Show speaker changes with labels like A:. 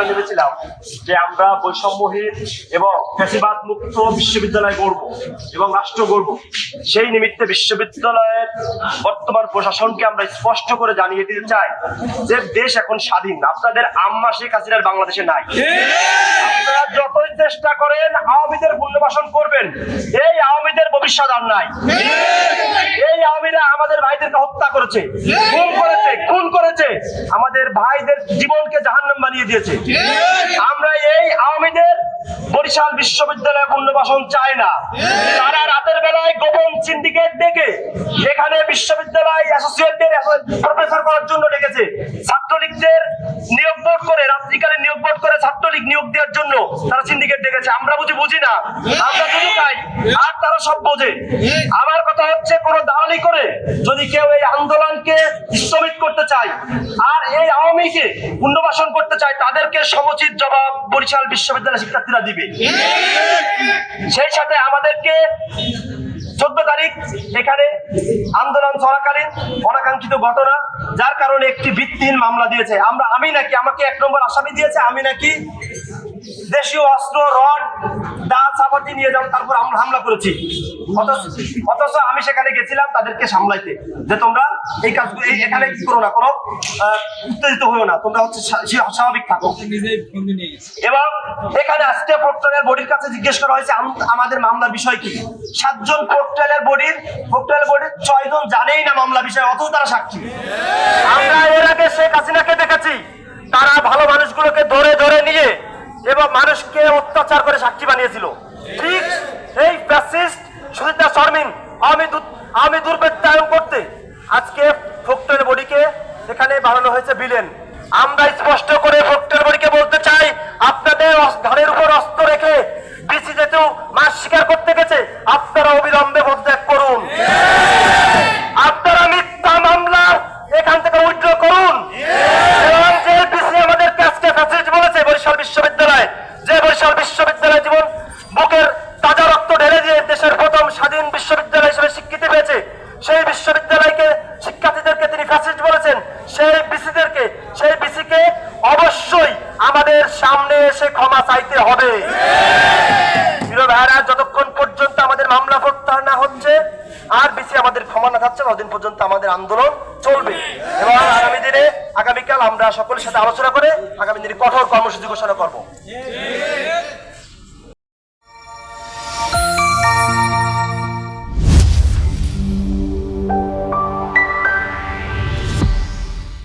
A: আন্দোলনে নেমেছিলাম যে আমরা বৈষম্যহীন এবং ফ্যাসিবাদ মুক্ত বিশ্ববিদ্যালয় গড়ব এবং রাষ্ট্র গড়ব। সেই নিমিত্তে বিশ্ববিদ্যালয়ের বর্তমান প্রশাসনকে আমরা স্পষ্ট করে জানিয়ে দিতে চাই যে দেশ এখন স্বাধীন। আপনাদের আম্মা শেখ হাসিনার বাংলাদেশে নাই। আপনারা যতই চেষ্টা করেন, আওয়ামীদের পুনর্বাসন করবেন। এই আওয়ামীদের ভবিষ্যৎ আর নাই এই আওয়ামীরা আমাদের ভাইদেরকে হত্যা করেছে, খুন করেছে খুন করেছে। আমাদের ভাইদের জীবনকে জাহান্নাম বানিয়ে দিয়েছে। আমরা এই আওয়ামীদের বরিশাল বিশ্ববিদ্যালয়ে পুনর্বাসন চাই না। তারা রাতের বেলায় গোপন সিন্ডিকেট ডেকে এখানে বিশ্ববিদ্যালয় অ্যাসোসিয়েটদের প্রফেসর করার জন্য ডেকেছে। ছাত্রলীগদের নিয়োগ বোর্ড করে, রাত্রিকালে নিয়োগ বোর্ড করে ছাত্রলীগ নিয়োগ দেওয়ার জন্য তারা সিন্ডিকেট ডেকেছে। আমরা বুঝি বুঝি না। আমরা শুধু আর তারা সব বোঝে। আমার হচ্ছে কোন দালালি করে যদি কেউ এই আন্দোলনকে স্থগিত করতে চায়, আর এই আওয়ামীকে করতে চায়, তাদেরকে সমুচিত জবাব বরিশাল শিক্ষার্থীরা দিবে। সেই সাথে আমাদেরকে চোদ্দ তারিখ এখানে আন্দোলন চলাকালীন অনাকাঙ্ক্ষিত ঘটনা, যার কারণে একটি ভিত্তিহীন মামলা দিয়েছে। আমরা, আমি নাকি, আমাকে এক নম্বর আসামি দিয়েছে, আমি নাকি দেশীয় অস্ত্র রড দা চাপাতি নিয়ে যাব তারপর আমরা হামলা করেছি। অথচ আমি সেখানে গেছিলাম তাদেরকে সামলাইতে। যে তোমরা এই কাজগুলো এখানে কি করো না? কোনো উত্তেজিত হয়েও না। তোমরা হচ্ছে স্বা- স্বা- স্বাভাবিক থাকো। এবং এখানে আজকে পোর্টালের বডির কাছে জিজ্ঞেস করা হয়েছে আমাদের মামলার বিষয় কি? সাতজন পোর্টালের বডির পোর্টালের বডির ছয়জন জানেই না মামলা বিষয় অথচ তারা সাক্ষী। আমরা এর আগে শেখ হাসিনাকে দেখেছি। তারা ভালো মানুষগুলোকে ধরে ধরে মানুষকে অত্যাচার করে সাক্ষী বানিয়েছিল। ঠিক এই ফ্যাসিস্ট সুচিত্রা শর্মিন, আমি আমি দুর্বৃত্তায়ন করতে। আজকে ফোকটের বডিকে এখানে বানানো হয়েছে বিলেন আমরা স্পষ্ট করে ফোকটের বডিকে বলতে চাই আপনাদের অস- ঘাড়ের উপর অস্ত্র রেখে বিসি যেতেও মাস স্বীকার করতে গেছে আপনারা অবিলম্বে পদত্যাগ করুন আপনারা মিথ্যা মামলা এখান থেকে উইথড্র করুন এবং যে বিসি আমাদেরকে আজকে ফ্যাসিলিটি বলেছে বরিশাল বিশ্ববিদ্যালয় যে বরিশাল বিশ্ববিদ্যালয় জীবন বুকের তাজা রক্ত ঢেলে দিয়ে দেশের প্রথম স্বাধীন বিশ্ববিদ্যালয় হিসেবে স্বীকৃতি পেয়েছে সেই বিশ্ববিদ্যালয়কে শিক্ষার্থীদেরকে তিনি ফ্যাসিলিটি বলেছেন সেই বিসিদেরকে সেই বিসিকে অবশ্যই আমাদের সামনে এসে ক্ষমা চাইতে হবে। ভাইরা যতক্ষণ পর্যন্ত আমাদের মামলা প্রত্যাহার না হচ্ছে, আর বেশি আমাদের ক্ষমা না থাকছে, ততদিন পর্যন্ত আমাদের আন্দোলন চলবে। এবং আগামী দিনে, আগামীকাল আমরা সকলের সাথে আলোচনা করে, আগামী দিনে কঠোর কর্মসূচি ঘোষণা করব।